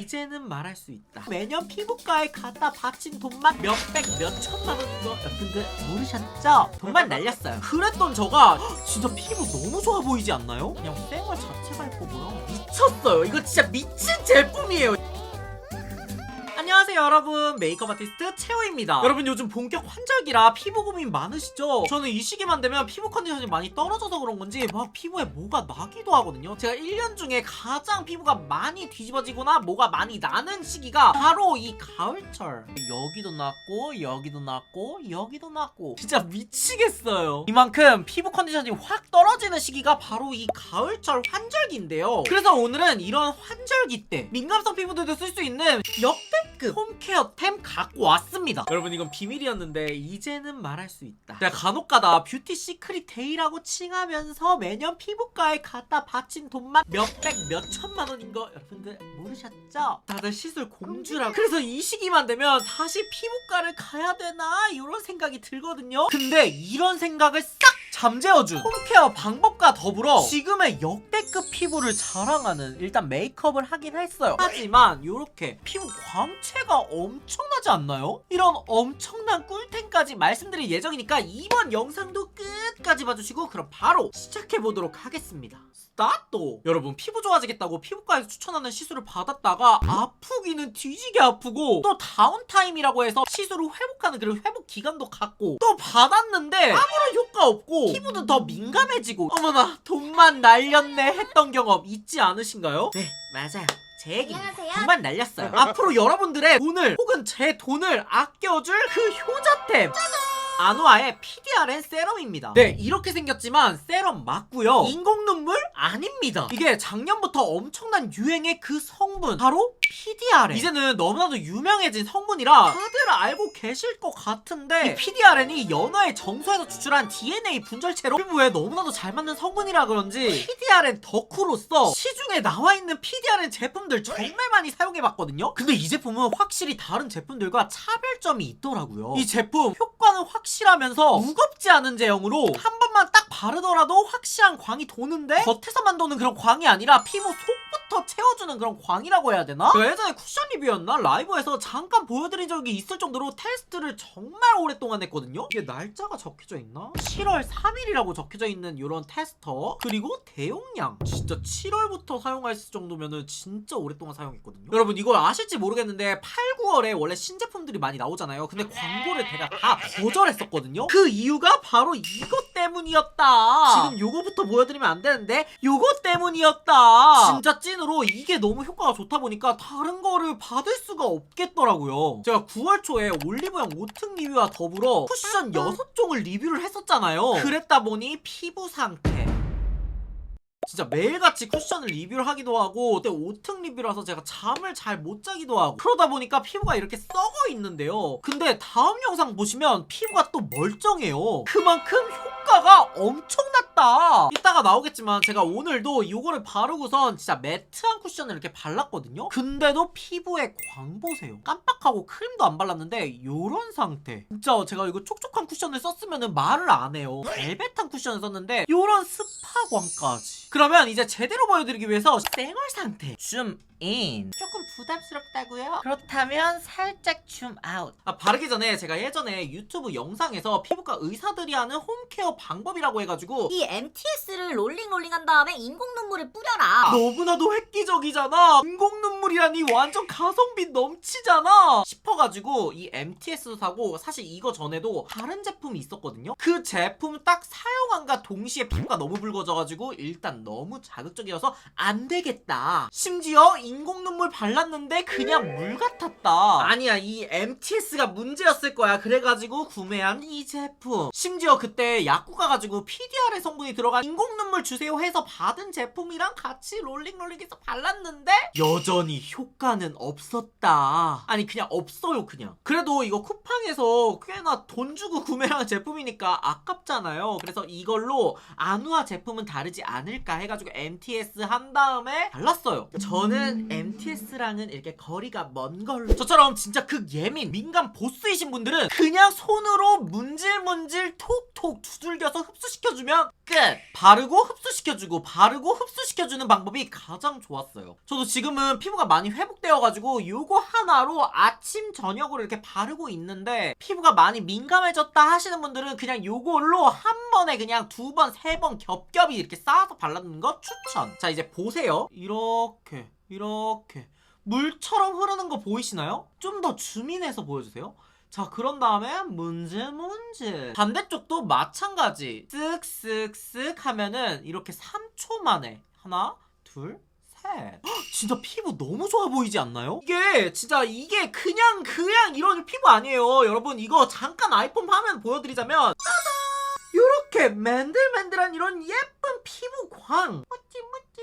이제는 말할 수 있다. 매년 피부과에 갖다 바친 돈만 몇백 몇천만 원인 거 여러분들 모르셨죠? 돈만 날렸어요. 그랬던 저가 헉, 진짜 피부 너무 좋아 보이지 않나요? 그냥 생활 자체가 예뻐 보여. 미쳤어요. 이거 진짜 미친 제품이에요. 안녕하세요 여러분. 메이크업 아티스트 채호입니다. 여러분 요즘 본격 환절기라 피부 고민 많으시죠? 저는 이 시기만 되면 피부 컨디션이 많이 떨어져서 그런 건지 막 피부에 뭐가 나기도 하거든요. 제가 1년 중에 가장 피부가 많이 뒤집어지거나 뭐가 많이 나는 시기가 바로 이 가을철. 여기도 났고 여기도 났고 여기도 났고. 진짜 미치겠어요. 이만큼 피부 컨디션이 확 떨어지는 시기가 바로 이 가을철 환절기인데요. 그래서 오늘은 이런 환절기 때 민감성 피부들도 쓸 수 있는 역대 급 홈케어템 갖고 왔습니다. 여러분 이건 비밀이었는데 이제는 말할 수 있다. 제가 간혹가다 뷰티 시크릿 데이라고 칭하면서 매년 피부과에 갖다 바친 돈만 몇백 몇천만 원인 거 여러분들 모르셨죠? 다들 시술 공주라고. 그래서 이 시기만 되면 다시 피부과를 가야 되나 이런 생각이 들거든요. 근데 이런 생각을 싹 잠재워준 홈케어 방법과 더불어 지금의 역대급 피부를 자랑하는 일단 메이크업을 하긴 했어요 하지만 이렇게 피부 광채가 엄청나지 않나요? 이런 엄청난 꿀템까지 말씀드릴 예정이니까 이번 영상도 끝까지 봐주시고 그럼 바로 시작해보도록 하겠습니다 스타트! 여러분 피부 좋아지겠다고 피부과에서 추천하는 시술을 받았다가 아프기는 뒤지게 아프고 또 다운타임이라고 해서 시술을 회복하는 그런 회복 기간도 갖고 또 받았는데 아무런 효과 없고 피부는 더 민감해지고 어머나 돈만 날렸네 했던 경험 있지 않으신가요? 네 맞아요 제 얘기 안녕하세요. 돈만 날렸어요 앞으로 여러분들의 돈을 혹은 제 돈을 아껴줄 그 효자템 아누아의 PDRN 세럼입니다. 네, 이렇게 생겼지만 세럼 맞고요. 인공 눈물 아닙니다. 이게 작년부터 엄청난 유행의 그 성분 바로 PDRN. 이제는 너무나도 유명해진 성분이라 다들 알고 계실 것 같은데 이 PDRN이 연어의 정소에서 추출한 DNA 분절체로 피부에 너무나도 잘 맞는 성분이라 그런지 PDRN 덕후로서 시중에 나와 있는 PDRN 제품들 정말 많이 사용해봤거든요. 근데 이 제품은 확실히 다른 제품들과 차별점이 있더라고요. 이 제품 효과는 확실하면서 무겁지 않은 제형으로 한 번만 딱 바르더라도 확실한 광이 도는데 겉에서만 도는 그런 광이 아니라 피부 속부터 채워주는 그런 광이라고 해야 되나? 제가 예전에 쿠션 리뷰였나? 라이브에서 잠깐 보여드린 적이 있을 정도로 테스트를 정말 오랫동안 했거든요? 이게 날짜가 적혀져 있나? 7월 3일이라고 적혀져 있는 이런 테스터. 그리고 대용량. 진짜 7월부터 사용할 정도면은 진짜 오랫동안 사용했거든요? 여러분 이걸 아실지 모르겠는데 8, 9월에 원래 신제품들이 많이 나오잖아요. 근데 광고를 제가 다 거절했었거든요? 그 이유가 바로 이것 때문이었다. 지금 요거부터 보여드리면 안 되는데 요거 때문이었다. 진짜 찐으로 이게 너무 효과가 좋다 보니까 다른 거를 받을 수가 없겠더라고요. 제가 9월 초에 올리브영 5층 리뷰와 더불어 쿠션 6종을 리뷰를 했었잖아요. 그랬다 보니 피부 상태. 진짜 매일같이 쿠션을 리뷰를 하기도 하고 그때 5층 리뷰라서 제가 잠을 잘 못 자기도 하고 그러다 보니까 피부가 이렇게 썩어 있는데요. 근데 다음 영상 보시면 피부가 또 멀쩡해요. 그만큼 효과가 엄청났다 이따가 나오겠지만 제가 오늘도 이거를 바르고선 진짜 매트한 쿠션을 이렇게 발랐거든요. 근데도 피부에 광 보세요. 깜빡하고 크림도 안 발랐는데 요런 상태. 진짜 제가 이거 촉촉한 쿠션을 썼으면 말을 안 해요. 벨벳한 쿠션을 썼는데 요런 스파 광까지. 그러면 이제 제대로 보여드리기 위해서 생얼 상태. 줌 인. 조금 부담스럽다고요? 그렇다면 살짝 줌 아웃. 아 바르기 전에 제가 예전에 유튜브 영상에서 피부과 의사들이 하는 홈케어 방법이라고 해가지고 이 MTS를 롤링 롤링 한 다음에 인공 눈물을 뿌려라. 너무나도 획기적이잖아. 인공 눈물이라니 완전 가성비 넘치잖아. 싶어가지고 이 MTS도 사고 사실 이거 전에도 다른 제품이 있었거든요. 그 제품 딱 사용함과 동시에 피부가 너무 붉어져가지고 일단 너무 자극적이어서 안 되겠다. 심지어 인공 눈물 발랐는데 그냥 물 같았다. 아니야 이 MTS가 문제였을 거야. 그래가지고 구매한 이 제품. 심지어 그때 약국 가가지고 PDR의 성분이 들어간 인공 눈물 주세요 해서 받은 제품이랑 같이 롤링롤링해서 발랐는데 여전히 효과는 없었다. 아니 그냥 없어요 그냥. 그래도 이거 쿠팡에서 꽤나 돈 주고 구매한 제품이니까 아깝잖아요. 그래서 이걸로 아누아 제품은 다르지 않을까 해가지고 MTS 한 다음에 발랐어요. 저는 MTS랑은 이렇게 거리가 먼 걸로. 저처럼 진짜 극 예민 민감 보스이신 분들은 그냥 손으로 문질문질 톡톡 두들겨서 흡수시켜주면 끝! 바르고 흡수시켜주고 바르고 흡수시켜주는 방법이 가장 좋았어요. 저도 지금은 피부가 많이 회복되어가지고 요거 하나로 아침 저녁으로 이렇게 바르고 있는데 피부가 많이 민감해졌다 하시는 분들은 그냥 요걸로 한 번에 그냥 두 번, 세 번 겹겹이 이렇게 쌓아서 발라주는 거 추천. 자 이제 보세요. 이렇게 이렇게 물처럼 흐르는 거 보이시나요? 좀더 줌인해서 보여주세요. 자 그런 다음에 문제 문제. 반대쪽도 마찬가지. 쓱쓱쓱 하면은 이렇게 3초 만에 하나 둘 셋. 헉, 진짜 피부 너무 좋아 보이지 않나요? 이게 진짜 이게 그냥 그냥 이런 피부 아니에요. 여러분 이거 잠깐 아이폰 화면 보여드리자면 이렇게 맨들맨들한 이런 예쁜 피부광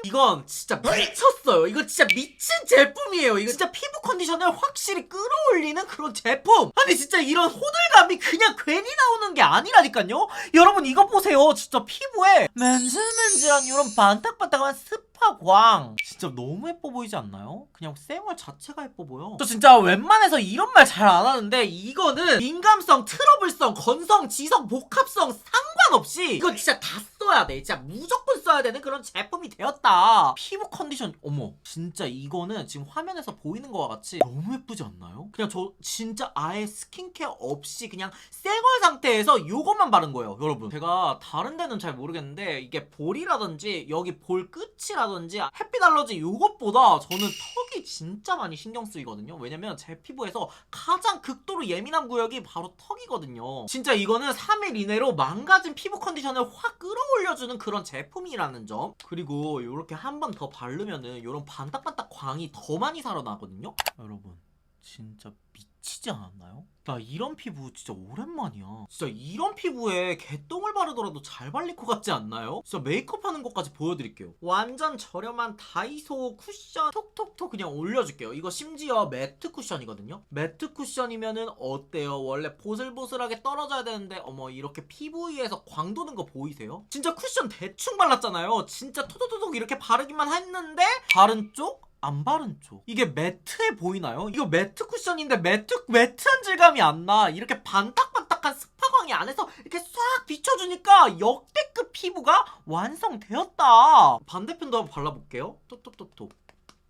이건 진짜 미쳤어요. 이거 진짜 미친 제품이에요. 이거 진짜 피부 컨디션을 확실히 끌어올리는 그런 제품. 아니 진짜 이런 호들갑이 그냥 괜히 나오는 게 아니라니까요. 여러분 이거 보세요. 진짜 피부에 맨질맨질한 이런 반딱반딱한 스파광. 진짜 너무 예뻐 보이지 않나요? 그냥 생얼 자체가 예뻐 보여. 저 진짜 웬만해서 이런 말 잘 안 하는데 이거는 민감성, 트러블성, 건성, 지성, 복합성 상관없이 이거 진짜 다 써야 돼. 진짜 무조건 써야 되는 그런 제품이 되었다. 피부 컨디션 어머 진짜 이거는 지금 화면에서 보이는 거와 같이 너무 예쁘지 않나요? 그냥 저 진짜 아예 스킨케어 없이 그냥 생얼 상태에서 요것만 바른 거예요 여러분. 제가 다른 데는 잘 모르겠는데 이게 볼이라든지 여기 볼 끝이라든지 햇빛 알러지 요것보다 저는 턱이 진짜 많이 신경 쓰이거든요. 왜냐면 제 피부에서 가장 극도로 예민한 구역이 바로 턱이거든요. 진짜 이거는 3일 이내로 망가진 피부 컨디션을 확 끌어 올려주는 그런 제품이라는 점. 그리고 이렇게 한 번 더 바르면은 이런 반딱반딱 광이 더 많이 살아나거든요. 여러분 진짜 미 치지 않았나요? 나 이런 피부 진짜 오랜만이야. 진짜 이런 피부에 개똥을 바르더라도 잘 발릴 것 같지 않나요? 진짜 메이크업 하는 것까지 보여드릴게요. 완전 저렴한 다이소 쿠션 톡톡톡 그냥 올려줄게요. 이거 심지어 매트 쿠션이거든요. 매트 쿠션이면은 어때요? 원래 보슬보슬하게 떨어져야 되는데 어머 이렇게 피부 위에서 광 도는 거 보이세요? 진짜 쿠션 대충 발랐잖아요. 진짜 토도토독 이렇게 바르기만 했는데 바른 쪽 안 바른 쪽 이게 매트해 보이나요? 이거 매트 쿠션인데 매트 매트한 질감이 안 나. 이렇게 반딱반딱한 스파광이 안에서 이렇게 싹 비춰주니까 역대급 피부가 완성되었다. 반대편도 한번 발라볼게요. 톡톡톡톡.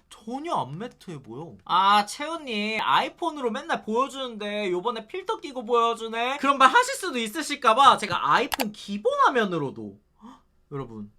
전혀 안 매트해 보여. 아, 채연님, 아이폰으로 맨날 보여주는데, 요번에 필터 끼고 보여주네? 그런 말 하실 수도 있으실까봐, 제가 아이폰 기본 화면으로도. 헉, 여러분,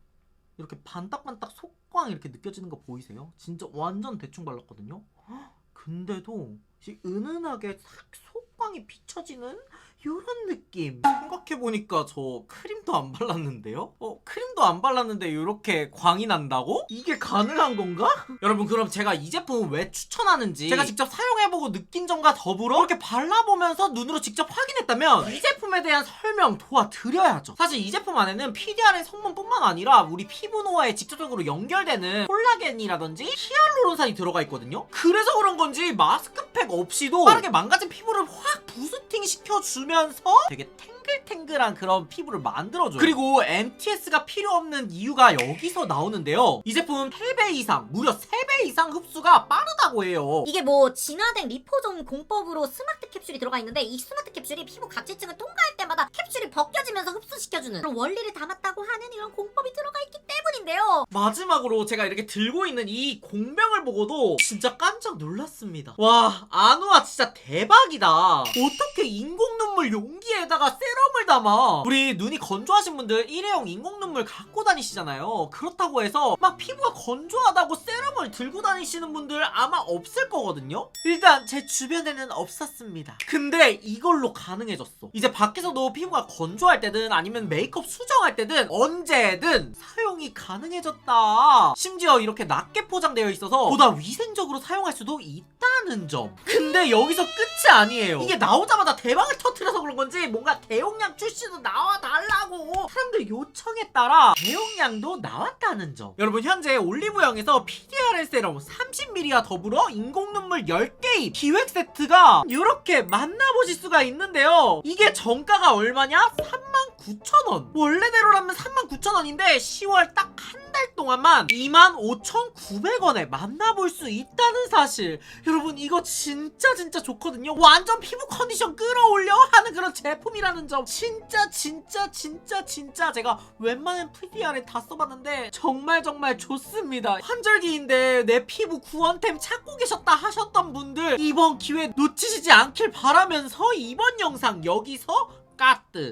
이렇게 반딱반딱 속 광 이렇게 느껴지는 거 보이세요? 진짜 완전 대충 발랐거든요? 헉, 근데도, 이 은은하게 싹 속광이 비춰지는 요런 느낌 생각해보니까 저 크림도 안 발랐는데요? 어 크림도 안 발랐는데 이렇게 광이 난다고? 이게 가능한 건가? 여러분 그럼 제가 이 제품을 왜 추천하는지 제가 직접 사용해보고 느낀 점과 더불어 이렇게 발라보면서 눈으로 직접 확인했다면 이 제품에 대한 설명 도와드려야죠 사실 이 제품 안에는 PDRN 성분뿐만 아니라 우리 피부 노화에 직접적으로 연결되는 콜라겐이라든지 히알루론산이 들어가 있거든요 그래서 그런 건지 마스크팩 없이도 빠르게 망가진 피부를 확 부스팅 시켜주면서 되게 탱 글탱글한 그런 피부를 만들어줘요. 그리고 MTS가 필요 없는 이유가 여기서 나오는데요. 이 제품 3배 이상, 무려 3배 이상 흡수가 빠르다고 해요. 이게 뭐 진화된 리포존 공법으로 스마트 캡슐이 들어가 있는데 이 스마트 캡슐이 피부 각질층을 통과할 때마다 캡슐이 벗겨지면서 흡수시켜주는 그런 원리를 담았다고 하는 이런 공법이 들어가 있기 때문인데요. 마지막으로 제가 이렇게 들고 있는 이 공병을 보고도 진짜 깜짝 놀랐습니다. 와, 아누아 진짜 대박이다. 어떻게 인공 눈물 용기에다가 세럼 을 담아? 우리 눈이 건조하신 분들 일회용 인공 눈물 갖고 다니시잖아요. 그렇다고 해서 막 피부가 건조하다고 세럼을 들고 다니시는 분들 아마 없을 거거든요. 일단 제 주변에는 없었습니다. 근데 이걸로 가능해졌어. 이제 밖에서도 피부가 건조할 때든 아니면 메이크업 수정할 때든 언제든 사용이 가능해졌다. 심지어 이렇게 낮게 포장되어 있어서 보다 위생적으로 사용할 수도 있다는 점. 근데 여기서 끝이 아니에요. 이게 나오자마자 대박을 터트려서 그런 건지 뭔가 대용 량 출시도 나와 달라고 사람들 요청에 따라 대용량도 나왔다는 점. 여러분 현재 올리브영에서 PDRN 세럼 30ml와 더불어 인공 눈물 10개입 기획 세트가 이렇게 만나보실 수가 있는데요. 이게 정가가 얼마냐? 39,000원 29,000원 원래대로라면 39,000원인데 10월 딱 한 달 동안만 25,900원에 만나볼 수 있다는 사실. 여러분 이거 진짜 진짜 좋거든요. 완전 피부 컨디션 끌어올려 하는 그런 제품이라는 점. 진짜 진짜 진짜 진짜 제가 웬만한 PDR에 다 써봤는데 정말 정말 좋습니다. 환절기인데 내 피부 구원템 찾고 계셨다 하셨던 분들 이번 기회 놓치시지 않길 바라면서 이번 영상 여기서 까뜨